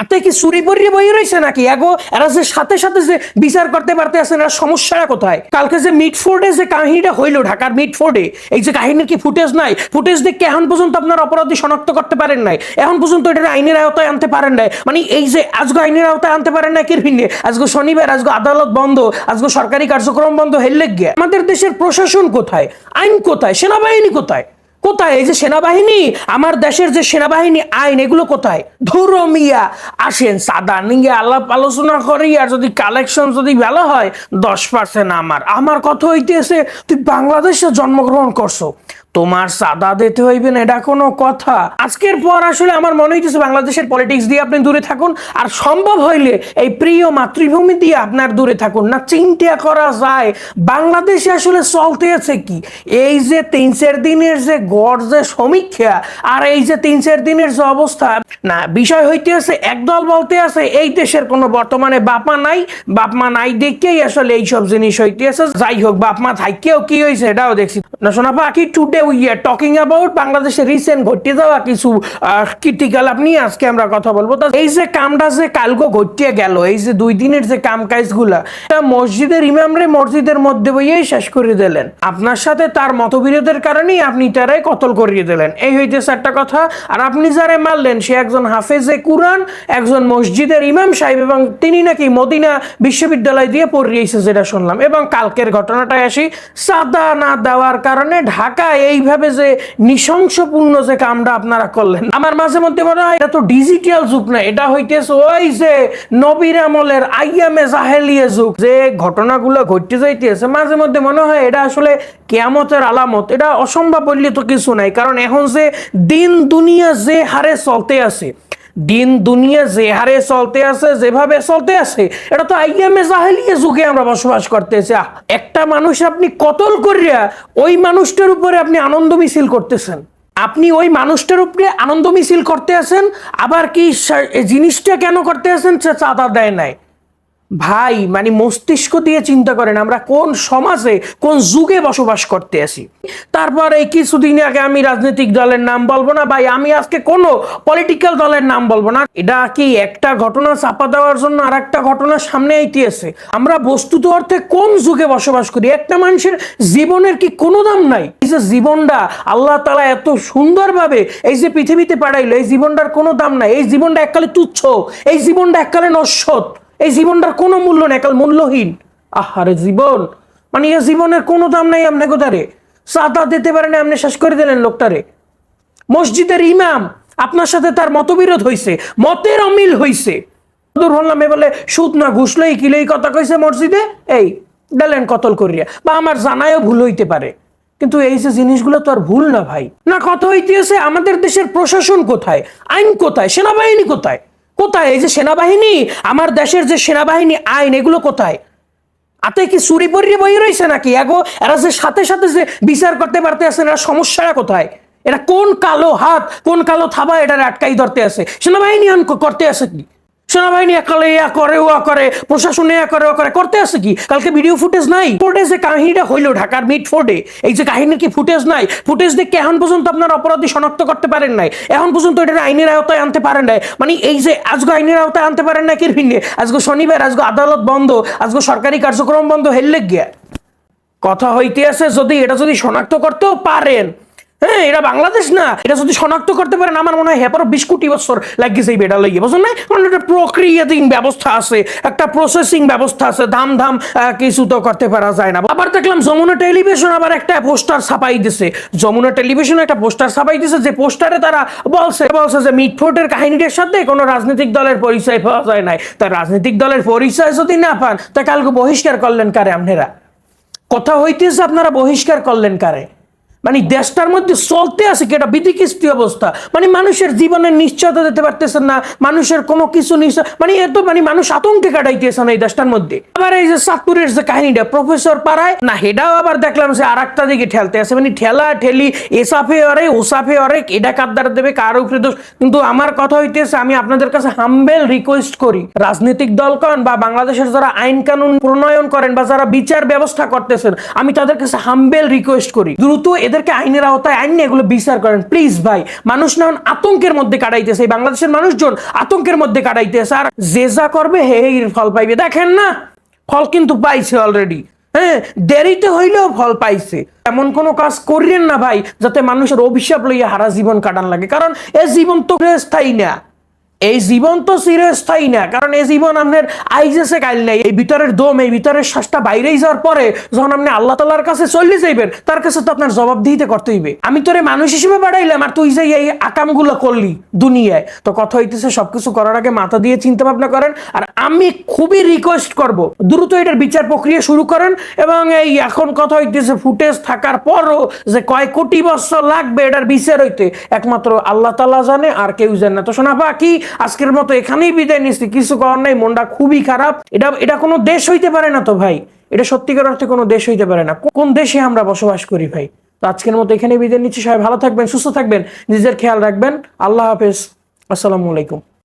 আতে কি চুরি পরিয়ে বই রয়েছে নাকি? এগো, এরা যে সাথে সাথে যে বিচার করতে পারতে আছেন এরা সমস্যাটা কোথায়? কালকে যে মিটফোর্ডে যে কাহিনীটা হইল ঢাকার মিটফোর্ডে, এই যে কাহিনীর কি ফুটেজ নাই? ফুটেজ দেখে এখন পর্যন্ত আপনার অপরাধী শনাক্ত করতে পারেন নাই। এখন পর্যন্ত এটা আইনের আওতায় আনতে পারেন নাই। মানে এই যে আজকে আইনের আওতায় আনতে পারেন না কি ভিন্নে? আজকে শনিবার আজকে আদালত বন্ধ আজকে সরকারি কার্যক্রম বন্ধ হেললে গিয়ে। আমাদের দেশের প্রশাসন কোথায়? আইন কোথায়? সেনাবাহিনী কোথায়? কোথায়? এই যে সেনাবাহিনী, আমার দেশের যে সেনাবাহিনী আইন, এগুলো কোথায়? ধরো মিয়া, আসেন, সাদা নিয়ে আলাপ আলোচনা করি, আর যদি কালেকশন যদি ভালো হয়, দশ পার্সেন্ট আমার। আমার কথা হইতেছে, তুই বাংলাদেশে জন্মগ্রহণ করছ। তোমার সাদা দিতে হইবে না, এটা কোনো কথা। আজকের পর আসলে আমার মনে হইতেছে বাংলাদেশের পলিটিক্স দিয়ে আপনি দূরে থাকুন, আর সম্ভব হইলে এই প্রিয় মাতৃভূমি দিয়ে আপনার দূরে থাকুন। না, চিন্তা করা যায়, বাংলাদেশে আসলে চলতে আছে কি? এই যে তিন চার দিনের যে গড় যে সমীক্ষা, আর এই যে তিন চার দিনের যে অবস্থা না, বিষয় হইতে আছে একদল বলতে আছে, এই দেশের কোনো বর্তমানে বাপমা নাই বাপমা নাই দেখেই আসলে এইসব জিনিস হইতে আছে যাই হোক, বাপমা থাকেও কি হয়েছে এটাও দেখছি। না শোনা পাখি today we are talking about বাংলাদেশের রিসেন্ট ঘটে যাওয়া কিছু কীর্তিকাল আপনি আজকে আমরা কথা বলব। তো এই যে কামটা যে কালকে ঘটিয়ে গেল, এই যে দুই দিনের যে কাম কাজগুলা মসজিদের ইমামরে মসজিদের মধ্যে বইয়েই শেষ করে দিলেন। আপনার সাথে তার মতবিরোধের কারণেই আপনি তারাই কতল করিয়ে দিলেন। এই হইতেছে একটা কথা, আর আপনি যারে মারলেন, সে একজন হাফেজে কুরআন, একজন মসজিদের ইমাম সাহেব, এবং তিনি নাকি মদিনা বিশ্ববিদ্যালয় দিয়ে পড়িয়েছে যেটা শুনলাম। এবং কালকের ঘটনাটা আসি, সাদা না দেওয়ার কারণে ঢাকা এইভাবে যে নৃশংসপূর্ণ যে কামটা আপনারা করলেন, আমার মাঝে মধ্যে মনে হয় এটা তো ডিজিটাল যুগ না, এটা হইতেছে ওই যে নবীর আমলের আইয়ামে জাহেলিয়া যুগ। যে ঘটনাগুলো ঘটতে যাইতেছে, মাঝে মধ্যে মনে হয় এটা আসলে কেয়ামতের আলামত, এটা অসম্ভব বললে তো কিছু নাই। কারণ এখন যে দিন দুনিয়া যে হারে চলতে আছে, দিন দুনিয়া যে হারে চলতে আছে, যেভাবে চলতে আছে, এটা তো আইয়ামে জাহেলিয়া যুগে আমরা বসবাস করতেছি। একটা মানুষ আপনি কতল করিয়া ওই মানুষটার উপরে আপনি আনন্দ মিছিল করতেছেন? আপনি ওই মানুষটার উপরে আনন্দ মিছিল করতে আছেন, আবার কি জিনিসটা কেন করতে আছেন সে চাঁদা দেয় নাই? ভাই মানে মস্তিষ্ক দিয়ে চিন্তা করেন আমরা কোন সমাজে, কোন যুগে বসবাস করতে আসি তারপর এই কিছুদিন আগে আমি রাজনৈতিক দলের নাম বলব না, ভাই, আমি আজকে কোনো পলিটিক্যাল দলের নাম বলব না। এটা কি একটা ঘটনা চাপা দেওয়ার জন্য আর একটা ঘটনা সামনে আইতেছে? আমরা বস্তুত অর্থে কোন যুগে বসবাস করি? একটা মানুষের জীবনের কি কোনো দাম নাই? এই যে জীবনটা, আল্লাহ তালা এত সুন্দরভাবে এই যে পৃথিবীতে পাঠাইলো, এই জীবনটার কোনো দাম নাই। এই জীবনটা এককালে তুচ্ছ, এই জীবনটা এককালে নশ্বত এই জীবনটার কোনো মূল্য নেই কাল মূল্যহীন। আহারে জীবন। মানে এই জীবনের কোনো দাম নাই আপনি কোথারে? সাদা দিতে পারেন, আপনি শেষ করে দিলেন লোকটারে। মসজিদের ইমাম আপনার সাথে তার মতবিরোধ হইছে, মতের অমিল হইছে। দূর হলাম, এ বলে, সুদ না ঘুষলেই কিলেই কথা কইছে মসজিদে? এই, দিলেন কতল করিয়া। বা আমার জানায়ও ভুল হইতে পারে। কিন্তু এই যে জিনিসগুলো তো আর ভুল না ভাই। না, কথা হইতেছে আমাদের দেশের প্রশাসন কোথায়? আইন কোথায়? সেনাবাহিনী কোথায়? কোথায়? এই যে সেনাবাহিনী? আমার দেশের যে সেনাবাহিনী আইন, এগুলো কোথায়? আতে কি চুরি পরিয়ে বই রয়েছে নাকি? এগো এরা যে সাথে সাথে যে বিচার করতে পারতে আছেন এরা সমস্যাটা কোথায়? এটা কোন কালো হাত, কোন কালো থাবা এটা আটকাই ধরতে আছে? সেনাবাহিনী করতে আছে কি? সেনাবাহিনী একালে ইয়া করে ওয়া করে, প্রশাসন ইয়া করে ওয়া করে। করতে আছে কি? কালকে ভিডিও ফুটেজ নাই। ফোর্ডে যে কাহিনীটা হইল ঢাকার মিট ফোর্ডে এই যে কাহিনীর কি ফুটেজ নাই? ফুটেজ দেখে এখন পর্যন্ত আপনার অপরাধী শনাক্ত করতে পারেন নাই? এখন পর্যন্ত এটা আইনের আওতায় আনতে পারেন নাই? মানে এই যে আজকে আইনের আওতায় আনতে পারেন না কি ভিন্নে? আজকে শনিবার আজকে আদালত বন্ধ আজকে সরকারি কার্যক্রম বন্ধ হেললে গিয়া কথা হইতে আছে যদি এটা যদি শনাক্ত করতেও পারেন। হ্যাঁ এটা বাংলাদেশ না। এটা যদি শনাক্ত করতে পারেন, আমার মনে হয় হ্যাঁ বিশ কোটি বছর লাগিয়েছে এই বেটা লাগিয়ে বুঝলেন না কারণ একটা প্রক্রিয়াধীন ব্যবস্থা আছে, একটা প্রসেসিং ব্যবস্থা আছে ধাম ধাম কিছু তো করতে পারা যায় না। আবার দেখলাম যমুনা টেলিভিশন আবার একটা পোস্টার ছাপাই দিছে। যমুনা টেলিভিশন একটা পোস্টার ছাপাই দিছে যে পোস্টারে তারা বলছে বলছে যে মিটফোর্টের কাহিনীটার সাথে কোনো রাজনৈতিক দলের পরিচয় পাওয়া যায় নাই। তা রাজনৈতিক দলের পরিচয় যদি না পান, তা কালকে বহিষ্কার করলেন কারে আপনারা? কথা হইতেছে আপনারা বহিষ্কার করলেন কারে? মানে দেশটার মধ্যে চলতে আছে কি? একটা বিধিকিস্তি অবস্থা। মানে মানুষের জীবনের নিশ্চয়তা দিতে পারতেছেন না, মানুষের কোনো কিছু নিশ্চয় মানে এত মানে মানুষ আতঙ্কে কাটাইতেছে না এই দেশটার মধ্যে। আবার এই যে সাতপুরের যে কাহিনীটা, প্রফেসর পাড়ায়, না হেডাও আবার দেখলাম যে আর একটা দিকে ঠেলতে আছে। মানে ঠেলা, ঠেলি, এসাফে অরে ওসাফে অরে এটা কাদ্দার দেবে, কার উপরে দোষ? কিন্তু আমার কথা হইতেছে, আমি আপনাদের কাছে হাম্বেল রিকোয়েস্ট করি। রাজনৈতিক দলগণ বা বাংলাদেশের যারা আইন কানুন প্রণয়ন করেন বা যারা বিচার ব্যবস্থা করতেছেন, আমি তাদের কাছে হাম্বেল রিকোয়েস্ট করি। দ্রুত এদেরকে আইনের আওতায় আইন এগুলো বিচার করেন। প্লিজ ভাই, মানুষ না আতঙ্কের মধ্যে কাটাইতেছে। এই বাংলাদেশের মানুষজন আতঙ্কের মধ্যে কাটাইতেছে। আর যে যা করবে, হে ফল পাইবে। দেখেন না, ফল কিন্তু পাইছে অলরেডি হ্যাঁ দেরিতে হইলেও ফল পাইছে। এমন কোনো কাজ করিলেন না ভাই, যাতে মানুষের অভিশাপ লইয়া হারা জীবন কাটান লাগে। কারণ এ জীবন তো স্থায়ী না। এই জীবন তো চিরস্থায়ী না, কারণ এই জীবন আপনার আইজেসে কাইল নাই। এই ভিতরের দম, এই ভিতরের শ্বাসটা বাইরেই যাওয়ার পরে যখন আপনি আল্লাহ তাল্লাহর কাছে চলে যাইবেন, তার কাছে তো আপনার জবাব দিতে করতে হইবে। আমি তোরে মানুষ হিসেবে বাড়াইলাম আর তুই যে এই আকামগুলো করলি দুনিয়ায়, তো কথা হইতেছে সবকিছু করার আগে মাথা দিয়ে চিন্তা ভাবনা করেন আর আমি খুবই রিকোয়েস্ট করব, দ্রুত এটার বিচার প্রক্রিয়া শুরু করেন এবং এই এখন কথা হইতেছে ফুটেজ থাকার পরও যে কয় কোটি বছর লাগবে এটার বিচার হইতে, একমাত্র আল্লাহ তাল্লাহ জানে আর কেউ জানে না। তো শোনা পাখি আজকের মতো এখানেই বিদায় নিচ্ছি। কিছু করার নাই, মনটা খুবই খারাপ। এটা এটা কোনো দেশ হইতে পারে না তো ভাই। এটা সত্যিকার অর্থে কোনো দেশ হইতে পারে না। কোন দেশে আমরা বসবাস করি ভাই? তো আজকের মতো এখানেই বিদায় নিচ্ছি। সবাই ভালো থাকবেন, সুস্থ থাকবেন, নিজের খেয়াল রাখবেন। আল্লাহ হাফেজ। আসসালামু আলাইকুম।